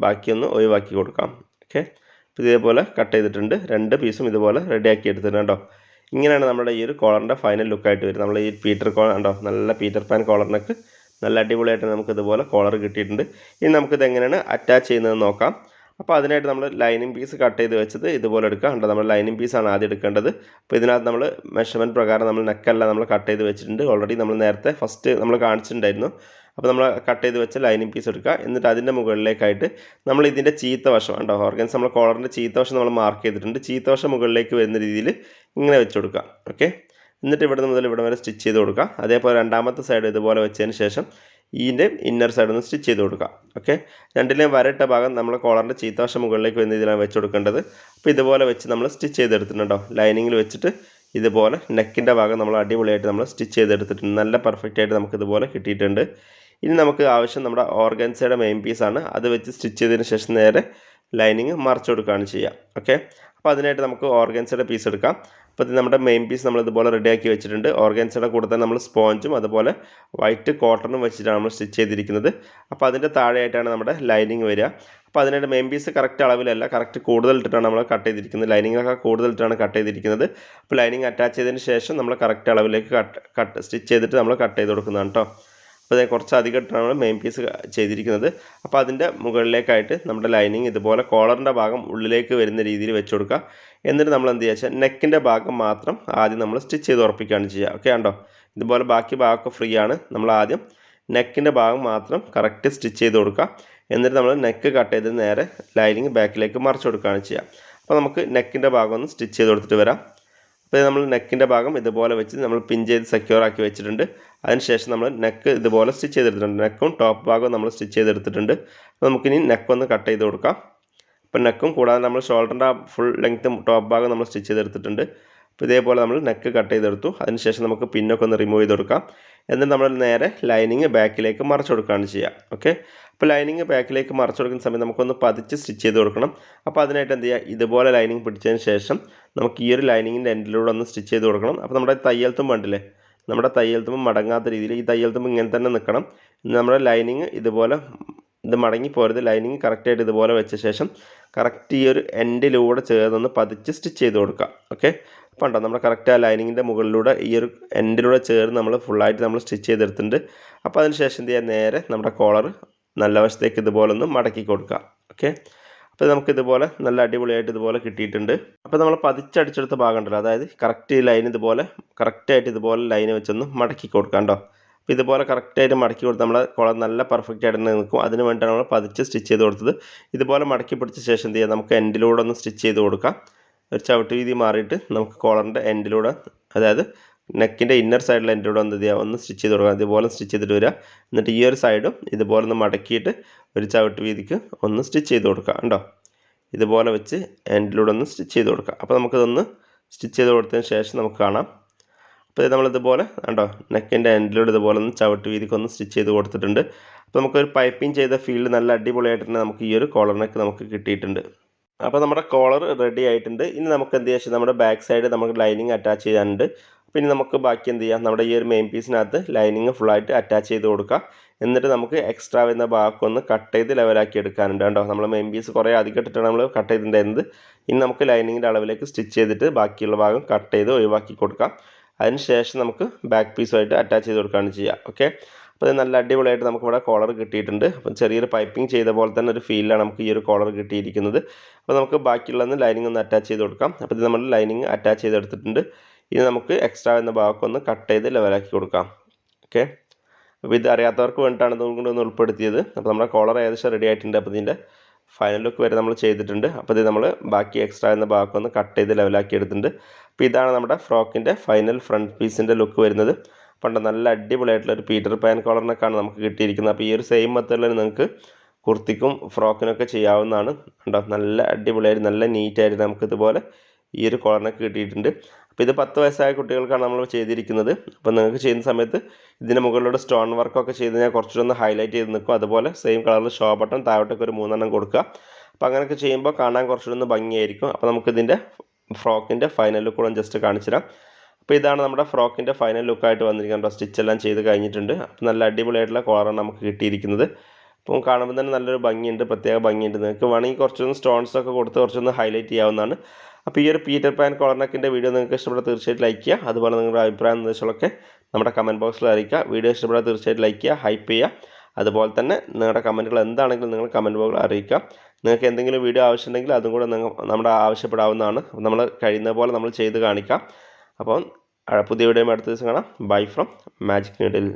ബാക്കിയൊന്ന് ഒഴിവാക്കി കൊടുക്കാം. ഓക്കെ അപ്പോൾ ഇതേപോലെ കട്ട് ചെയ്തിട്ടുണ്ട്. രണ്ട് പീസും ഇതുപോലെ റെഡിയാക്കി എടുത്തിട്ടുണ്ട് കേട്ടോ ഇങ്ങനെയാണ് നമ്മുടെ ഈ ഒരു കോളറിന്റെ ഫൈനൽ ലുക്കായിട്ട് വരുന്നത്. നമ്മൾ ഈ പീറ്റർ കോളർ ഉണ്ടോ നല്ല പീറ്റർ പാൻ കോളറിനൊക്കെ നല്ല അടിപൊളിയായിട്ട് നമുക്ക് ഇതുപോലെ കോളർ കിട്ടിയിട്ടുണ്ട്. ഇനി നമുക്കിത് എങ്ങനെയാണ് അറ്റാച്ച് ചെയ്യുന്നത് നോക്കാം. അപ്പോൾ അതിനായിട്ട് നമ്മൾ ലൈനിങ് പീസ് കട്ട് ചെയ്ത് വെച്ചത് ഇതുപോലെ എടുക്കുക കണ്ടോ നമ്മൾ ലൈനിങ് പീസാണ് ആദ്യം എടുക്കേണ്ടത്. അപ്പോൾ ഇതിനകത്ത് നമ്മൾ മെഷർമെന്റ് പ്രകാരം നമ്മൾ നെക്കെല്ലാം നമ്മൾ കട്ട് ചെയ്ത് വെച്ചിട്ടുണ്ട്. ഓൾറെഡി നമ്മൾ നേരത്തെ ഫസ്റ്റ് നമ്മൾ കാണിച്ചിട്ടുണ്ടായിരുന്നു. അപ്പോൾ നമ്മൾ കട്ട് ചെയ്ത് വെച്ച ലൈനിങ് പീസ് എടുക്കുക. എന്നിട്ട് അതിന്റെ മുകളിലേക്കായിട്ട് നമ്മൾ ഇതിന്റെ ചീത്ത വശം ഉണ്ടോ ഓർഗൻസ് നമ്മൾ കോളറിന്റെ ചീത്ത വശം നമ്മൾ മാർക്ക് ചെയ്തിട്ടുണ്ട്. ചീത്ത വശം മുകളിലേക്ക് വരുന്ന രീതിയിൽ ഇങ്ങനെ വെച്ച് കൊടുക്കുക. ഓക്കെ എന്നിട്ട് ഇവിടെ മുതൽ ഇവിടെ വരെ സ്റ്റിച്ച് ചെയ്ത് കൊടുക്കുക. അതേപോലെ രണ്ടാമത്തെ സൈഡ് ഇതുപോലെ വെച്ചതിന് ശേഷം ഇതിന്റെ ഇന്നർ സൈഡ് ഒന്ന് സ്റ്റിച്ച് ചെയ്ത് കൊടുക്കുക ഓക്കെ രണ്ടിലെയും വരട്ട ഭാഗം നമ്മൾ കോളറിന്റെ ചീത്തവശം മുകളിലേക്ക് വരുന്ന ഇതിലാണ് വെച്ച് കൊടുക്കേണ്ടത്. അപ്പോൾ ഇതുപോലെ വെച്ച് നമ്മൾ സ്റ്റിച്ച് ചെയ്തെടുത്തിട്ടുണ്ടോ ലൈനിങ്ങിൽ വെച്ചിട്ട് ഇതുപോലെ നെക്കിന്റെ ഭാഗം നമ്മൾ അടിപൊളിയായിട്ട് നമ്മൾ സ്റ്റിച്ച് ചെയ്തെടുത്തിട്ടുണ്ട്. നല്ല പെർഫെക്റ്റ് ആയിട്ട് നമുക്ക് ഇതുപോലെ കിട്ടിയിട്ടുണ്ട്. ഇനി നമുക്ക് ആവശ്യം നമ്മുടെ ഓർഗൻസയുടെ മെയിൻ പീസാണ് അത് വെച്ച് സ്റ്റിച്ച് ചെയ്തതിന് ശേഷം നേരെ ലൈനിങ് മറിച്ച് കൊടുക്കുകയാണ് ചെയ്യുക. ഓക്കെ അപ്പോൾ അതിനായിട്ട് നമുക്ക് ഓർഗൻസയുടെ പീസ് എടുക്കാം. അപ്പോൾ നമ്മുടെ മെയിൻ പീസ് നമ്മൾ ഇതുപോലെ റെഡിയാക്കി വെച്ചിട്ടുണ്ട്. ഓർഗൻസയുടെ കൂടെ തന്നെ നമ്മൾ സ്പോഞ്ചും അതുപോലെ വൈറ്റ് കോട്ടണും വെച്ചിട്ടാണ് നമ്മൾ സ്റ്റിച്ച് ചെയ്തിരിക്കുന്നത്. അപ്പോൾ അതിന്റെ താഴെയായിട്ടാണ് നമ്മുടെ ലൈനിങ് വരിക. അപ്പോൾ അതിനായിട്ട് മെയിൻ പീസ് കറക്റ്റ് അളവിലല്ല കറക്റ്റ് കൂടുതൽ ഇട്ടിട്ടാണ് നമ്മൾ കട്ട് ചെയ്തിരിക്കുന്നത്. ലൈനിങ്ങൊക്കെ കൂടുതൽ ഇട്ടാണ് കട്ട് ചെയ്തിരിക്കുന്നത്. അപ്പോൾ ലൈനിങ് അറ്റാച്ച് ചെയ്തതിന് ശേഷം നമ്മൾ കറക്റ്റ് അളവിലേക്ക് കട്ട് കട്ട് സ്റ്റിച്ച് ചെയ്തിട്ട് നമ്മൾ കട്ട് ചെയ്ത് കൊടുക്കുന്നതാണ് കേട്ടോ അപ്പോൾ ഞാൻ കുറച്ച് അധികം ഇട്ടാണ് മെയിൻ പീസ് ചെയ്തിരിക്കുന്നത്. അപ്പോൾ അതിന്റെ മുകളിലേക്കായിട്ട് നമ്മുടെ ലൈനിങ് ഇതുപോലെ കോളറിന്റെ ഭാഗം ഉള്ളിലേക്ക് വരുന്ന രീതിയിൽ വെച്ച് കൊടുക്കുക. എന്നിട്ട് നമ്മൾ എന്ത് ചെയ്യുക വെച്ചാൽ നെക്കിന്റെ ഭാഗം മാത്രം ആദ്യം നമ്മൾ സ്റ്റിച്ച് ചെയ്ത് ഉറപ്പിക്കുകയാണ് ചെയ്യുക. ഓക്കെ ആണ്ടോ ഇതുപോലെ ബാക്കി ഭാഗമൊക്കെ ഫ്രീ ആണ്. നമ്മൾ ആദ്യം നെക്കിന്റെ ഭാഗം മാത്രം കറക്റ്റ് സ്റ്റിച്ച് ചെയ്ത് കൊടുക്കുക. എന്നിട്ട് നമ്മൾ നെക്ക് കട്ട് ചെയ്ത് നേരെ ലൈനിങ് ബാക്കിലേക്ക് മറിച്ച് കൊടുക്കുകയാണ് ചെയ്യുക. അപ്പോൾ നമുക്ക് നെക്കിന്റെ ഭാഗം ഒന്ന് സ്റ്റിച്ച് ചെയ്ത് കൊടുത്തിട്ട് വരാം. അപ്പോൾ നമ്മൾ നെക്കിന്റെ ഭാഗം ഇതുപോലെ വെച്ച് നമ്മൾ പിൻ ചെയ്ത് സെക്യൂർ ആക്കി വെച്ചിട്ടുണ്ട്. അതിനുശേഷം നമ്മൾ നെക്ക് ഇതുപോലെ സ്റ്റിച്ച് ചെയ്തെടുത്തിട്ടുണ്ട്. നെക്കും ടോപ്പ് ഭാഗവും നമ്മൾ സ്റ്റിച്ച് ചെയ്തെടുത്തിട്ടുണ്ട്. അപ്പോൾ നമുക്കിനി നെക്കൊന്ന് കട്ട് ചെയ്ത് കൊടുക്കാം. അപ്പോൾ നെക്കും കൂടാതെ നമ്മൾ ഷോൾഡറിന്റെ ഫുൾ ലെങ്ത്തും ടോപ്പ് ഭാഗം നമ്മൾ സ്റ്റിച്ച് ചെയ്തെടുത്തിട്ടുണ്ട്. അപ്പോൾ ഇതേപോലെ നമ്മൾ നെക്ക് കട്ട് ചെയ്തെടുത്തു. അതിനുശേഷം നമുക്ക് പിന്നൊക്കെ ഒന്ന് റിമൂവ് ചെയ്ത് കൊടുക്കാം. എന്നിട്ട് നമ്മൾ നേരെ ലൈനിങ് ബാക്കിലേക്ക് മറച്ചു കൊടുക്കുകയാണ് ചെയ്യുക. ഓക്കെ അപ്പോൾ ലൈനിങ് ബാക്കിലേക്ക് മറച്ചു കൊടുക്കുന്ന സമയത്ത് നമുക്കൊന്ന് പതിച്ച് സ്റ്റിച്ച് ചെയ്ത് കൊടുക്കണം. അപ്പോൾ അതിനായിട്ട് എന്ത് ചെയ്യുക? ഇതുപോലെ ലൈനിങ് പിടിച്ചതിന് ശേഷം നമുക്ക് ഈ ഒരു ലൈനിങ്ങിന്റെ എൻഡിലൂടെ ഒന്ന് സ്റ്റിച്ച് ചെയ്ത് കൊടുക്കണം. അപ്പോൾ നമ്മുടെ തയ്യൽ തുമ്പ് ഉണ്ടല്ലേ നമ്മുടെ തയ്യൽ തുമ്പ് മടങ്ങാത്ത രീതിയിൽ ഈ തയ്യൽ തുമ്പ് ഇങ്ങനെ തന്നെ നിൽക്കണം നമ്മുടെ ലൈനിങ് ഇതുപോലെ ഇത് മടങ്ങി പോരുത്. ലൈനിങ് കറക്റ്റായിട്ട് ഇതുപോലെ വെച്ച ശേഷം കറക്റ്റ് ഈ ഒരു എൻഡിലൂടെ ചേർന്നൊന്ന് പതിച്ച് സ്റ്റിച്ച് ചെയ്ത് കൊടുക്കുക. ഓക്കെ അപ്പോൾ ഉണ്ടോ നമ്മുടെ കറക്റ്റ് ആ ലൈനിങ്ങിന്റെ മുകളിലൂടെ ഈ ഒരു എൻഡിലൂടെ ചേർന്ന് നമ്മൾ ഫുള്ളായിട്ട് നമ്മൾ സ്റ്റിച്ച് ചെയ്തെടുത്തിട്ടുണ്ട്. അപ്പോൾ അതിന് ശേഷം എന്ത് ചെയ്യുക? നേരെ നമ്മുടെ കോളർ നല്ല വശത്തേക്ക് ഇതുപോലെ ഒന്ന് മടക്കി കൊടുക്കുക. ഓക്കെ അപ്പോൾ നമുക്ക് ഇതുപോലെ നല്ല അടിപൊളിയായിട്ട് ഇതുപോലെ കിട്ടിയിട്ടുണ്ട്. അപ്പോൾ നമ്മൾ പതിച്ചടിച്ചെടുത്ത ഭാഗം ഉണ്ടല്ലോ അതായത് കറക്റ്റ് ലൈൻ ഇതുപോലെ കറക്റ്റായിട്ട് ഇതുപോലെ ലൈൻ വെച്ചൊന്ന് മടക്കി കൊടുക്കാം കേട്ടോ. അപ്പോൾ ഇതുപോലെ കറക്റ്റായിട്ട് മടക്കി കൊടുത്ത് നമ്മളെ കുളം നല്ല പെർഫെക്റ്റ് ആയിട്ട് നിൽക്കും. അതിന് വേണ്ടിയിട്ടാണ് നമ്മൾ പതിച്ച് സ്റ്റിച്ച് ചെയ്ത് കൊടുത്തത്. ഇതുപോലെ മടക്കി പിടിച്ച ശേഷം എന്ത് ചെയ്യാം? നമുക്ക് എൻഡിലൂടെ ഒന്ന് സ്റ്റിച്ച് ചെയ്ത് കൊടുക്കാം. ഒരു ചവിട്ട് രീതി മാറിയിട്ട് നമുക്ക് കോളറിന്റെ എൻഡിലൂടെ അതായത് നെക്കിന്റെ ഇന്നർ സൈഡിൽ എൻഡിലൂടെ ഒന്ന് ചെയ്യാം ഒന്ന് സ്റ്റിച്ച് ചെയ്ത് കൊടുക്കുക ഇതുപോലെ സ്റ്റിച്ച് ചെയ്തിട്ട് വരിക എന്നിട്ട് ഈ ഒരു സൈഡും ഇതുപോലെ ഒന്ന് മടക്കിയിട്ട് ഒരു ചവിട്ട് വീതിക്ക് ഒന്ന് സ്റ്റിച്ച് ചെയ്ത് കൊടുക്കുക കണ്ടോ? ഇതുപോലെ വെച്ച് എൻഡിലൂടെ ഒന്ന് സ്റ്റിച്ച് ചെയ്ത് കൊടുക്കുക അപ്പോൾ നമുക്കിതൊന്ന് സ്റ്റിച്ച് ചെയ്ത് കൊടുത്തതിന് ശേഷം നമുക്ക് കാണാം. അപ്പോൾ നമ്മളിതുപോലെ കണ്ടോ? നെക്കിന്റെ എൻഡിലൂടെ ഇതുപോലെ ഒന്ന് ചവിട്ട് വീതിക്ക് ഒന്ന് സ്റ്റിച്ച് ചെയ്ത് കൊടുത്തിട്ടുണ്ട്. അപ്പോൾ നമുക്കൊരു പൈപ്പിംഗ് ചെയ്ത ഫീൽഡ് നല്ല അടിപൊളിയായിട്ട് തന്നെ നമുക്ക് ഈ ഒരു കോളർ നെക്ക് നമുക്ക് കിട്ടിയിട്ടുണ്ട്. അപ്പോൾ നമ്മുടെ കോളർ റെഡി ആയിട്ടുണ്ട്. ഇനി നമുക്ക് എന്ത് ചെയ്യാം? നമ്മുടെ ബാക്ക് സൈഡ് നമുക്ക് ലൈനിങ് അറ്റാച്ച് ചെയ്യാനുണ്ട്. പിന്നെ നമുക്ക് ബാക്കി എന്ത് ചെയ്യാം? നമ്മുടെ ഈ ഒരു മെയിൻ പീസിനകത്ത് ലൈനിങ് ഫുള്ളായിട്ട് അറ്റാച്ച് ചെയ്ത് കൊടുക്കുക എന്നിട്ട് നമുക്ക് എക്സ്ട്രാ വരുന്ന ഭാഗമൊന്ന് കട്ട് ചെയ്ത് ലെവലാക്കി എടുക്കാനുണ്ട് കേട്ടോ. നമ്മൾ മെയിൻ പീസ് കുറേ അധികം ഇട്ടിട്ടാണ് നമ്മൾ കട്ട് ചെയ്തിട്ടുണ്ടായിരുന്നത്. ഇനി നമുക്ക് ലൈനിങ്ങിന്റെ അളവിലേക്ക് സ്റ്റിച്ച് ചെയ്തിട്ട് ബാക്കിയുള്ള ഭാഗം കട്ട് ചെയ്ത് ഒഴിവാക്കി കൊടുക്കാം. അതിനുശേഷം നമുക്ക് ബാക്ക് പീസുമായിട്ട് അറ്റാച്ച് ചെയ്ത് കൊടുക്കുകയാണ് ചെയ്യുക ഓക്കെ അപ്പോൾ ഇത് നല്ല അടിപൊളിയായിട്ട് നമുക്കിവിടെ കോളർ കിട്ടിയിട്ടുണ്ട്. അപ്പം ചെറിയൊരു പൈപ്പിംഗ് ചെയ്ത പോലെ തന്നെ ഒരു ഫീലാണ് നമുക്ക് ഈ ഒരു കോളർ കിട്ടിയിരിക്കുന്നത്. അപ്പോൾ നമുക്ക് ബാക്കിയുള്ളതെന്ന് ലൈനിങ് ഒന്ന് അറ്റാച്ച് ചെയ്ത് കൊടുക്കാം. അപ്പോൾ ഇത് നമ്മൾ ലൈനിങ് അറ്റാച്ച് ചെയ്തെടുത്തിട്ടുണ്ട്. ഇനി നമുക്ക് എക്സ്ട്രാ എന്ന ഒന്ന് കട്ട് ചെയ്ത് ലെവലാക്കി കൊടുക്കാം. ഓക്കെ അപ്പോൾ ഇത് അറിയാത്തവർക്ക് വേണ്ടിയിട്ടാണ് ഇതുകൊണ്ട് ഒന്ന് ഉൾപ്പെടുത്തിയത്. അപ്പോൾ നമ്മുടെ കോളർ ഏകദേശം റെഡി ആയിട്ടുണ്ട്. അപ്പോൾ ഇതിന്റെ ഫൈനൽ ലുക്ക് വരെ നമ്മൾ ചെയ്തിട്ടുണ്ട്. അപ്പോൾ ഇത് നമ്മൾ ബാക്കി എക്സ്ട്രാ എന്ന ഭാഗമൊക്കെ ഒന്ന് കട്ട് ചെയ്ത് ലെവലാക്കി എടുത്തിട്ടുണ്ട്. അപ്പോൾ ഇതാണ് നമ്മുടെ ഫ്രോക്കിന്റെ ഫൈനൽ ഫ്രണ്ട് പീസിന്റെ ലുക്ക് വരുന്നത്. പണ്ട് നല്ല അടിപൊളിയായിട്ടുള്ള ഒരു പീറ്റർ പാൻ കോളറിനൊക്കെയാണ് നമുക്ക് കിട്ടിയിരിക്കുന്നത്. അപ്പോൾ ഈ ഒരു സെയിം മെത്തേഡിൽ നിങ്ങൾക്ക് കുർത്തിക്കും ഫ്രോക്കിനൊക്കെ ചെയ്യാവുന്നതാണ്. ഉണ്ടോ നല്ല അടിപൊളിയായിട്ട് നല്ല നീറ്റായിട്ട് നമുക്ക് ഇതുപോലെ ഈ ഒരു കോളറിനൊക്കെ കിട്ടിയിട്ടുണ്ട്. അപ്പോൾ ഇത് പത്ത് വയസ്സായ കുട്ടികൾക്കാണ് നമ്മൾ ചെയ്തിരിക്കുന്നത്. അപ്പോൾ നിങ്ങൾക്ക് ചെയ്യുന്ന സമയത്ത് ഇതിന് മുകളിലൂടെ സ്റ്റോൺ വർക്കൊക്കെ ചെയ്ത് ഞാൻ കുറച്ചുകൂടെ ഒന്ന് ഹൈലൈറ്റ് ചെയ്ത് നിൽക്കും അതുപോലെ സെയിം കളറിൽ ഷോ ബട്ടൺ താഴോട്ടൊക്കെ ഒരു മൂന്നെണ്ണം കൊടുക്കുക. അപ്പോൾ അങ്ങനെയൊക്കെ ചെയ്യുമ്പോൾ കാണാൻ കുറച്ചുകൂടെ ഒന്ന് ഭംഗിയായിരിക്കും. അപ്പോൾ നമുക്കിതിന്റെ ഫ്രോക്കിന്റെ ഫൈനൽ ലുക്ക് ജസ്റ്റ് കാണിച്ചു തരാം. അപ്പോൾ ഇതാണ് നമ്മുടെ ഫ്രോക്കിന്റെ ഫൈനൽ ലുക്കായിട്ട് വന്നിരിക്കുന്നത്. സ്റ്റിച്ച് എല്ലാം ചെയ്ത് കഴിഞ്ഞിട്ടുണ്ട്. അപ്പോൾ നല്ല അടിപൊളിയായിട്ടുള്ള കോളറാണ് നമുക്ക് കിട്ടിയിരിക്കുന്നത്. അപ്പം കാണുമ്പോൾ തന്നെ നല്ലൊരു ഭംഗിയുണ്ട്. പ്രത്യേക ഭംഗിയുണ്ട്. നിങ്ങൾക്ക് വേണമെങ്കിൽ കുറച്ചൊന്ന് സ്റ്റോൺസൊക്കെ കൊടുത്ത് കുറച്ചൊന്ന് ഹൈലൈറ്റ് ചെയ്യാവുന്നതാണ്. അപ്പോൾ ഈ ഒരു പീറ്റർ പാൻ കോളർനക്കിന്റെ വീഡിയോ നിങ്ങൾക്ക് ഇഷ്ടപ്പെട്ടാൽ തീർച്ചയായിട്ടും ലൈക്ക് ചെയ്യുക. അതുപോലെ നിങ്ങളുടെ അഭിപ്രായ നിർദ്ദേശങ്ങളൊക്കെ നമ്മുടെ കമന്റ് ബോക്സിൽ അറിയിക്കുക. വീഡിയോ ഇഷ്ടപ്പെട്ടാൽ തീർച്ചയായിട്ടും ലൈക്ക് ചെയ്യുക ഹൈപ്പ് ചെയ്യുക. അതുപോലെ തന്നെ നിങ്ങളുടെ കമന്റുകൾ എന്താണെങ്കിലും നിങ്ങൾ കമന്റ് ബോക്സിൽ അറിയിക്കുക. നിങ്ങൾക്ക് എന്തെങ്കിലും വീഡിയോ ആവശ്യമുണ്ടെങ്കിൽ അതും കൂടെ നിങ്ങൾ നമ്മുടെ ആവശ്യപ്പെടാവുന്നതാണ്. നമ്മൾ കഴിയുന്ന പോലെ നമ്മൾ ചെയ്ത് കാണിക്കാം. അപ്പം പുതിയ വീഡിയോ അടുത്ത ദിവസം കാണാം. Bye from magic needle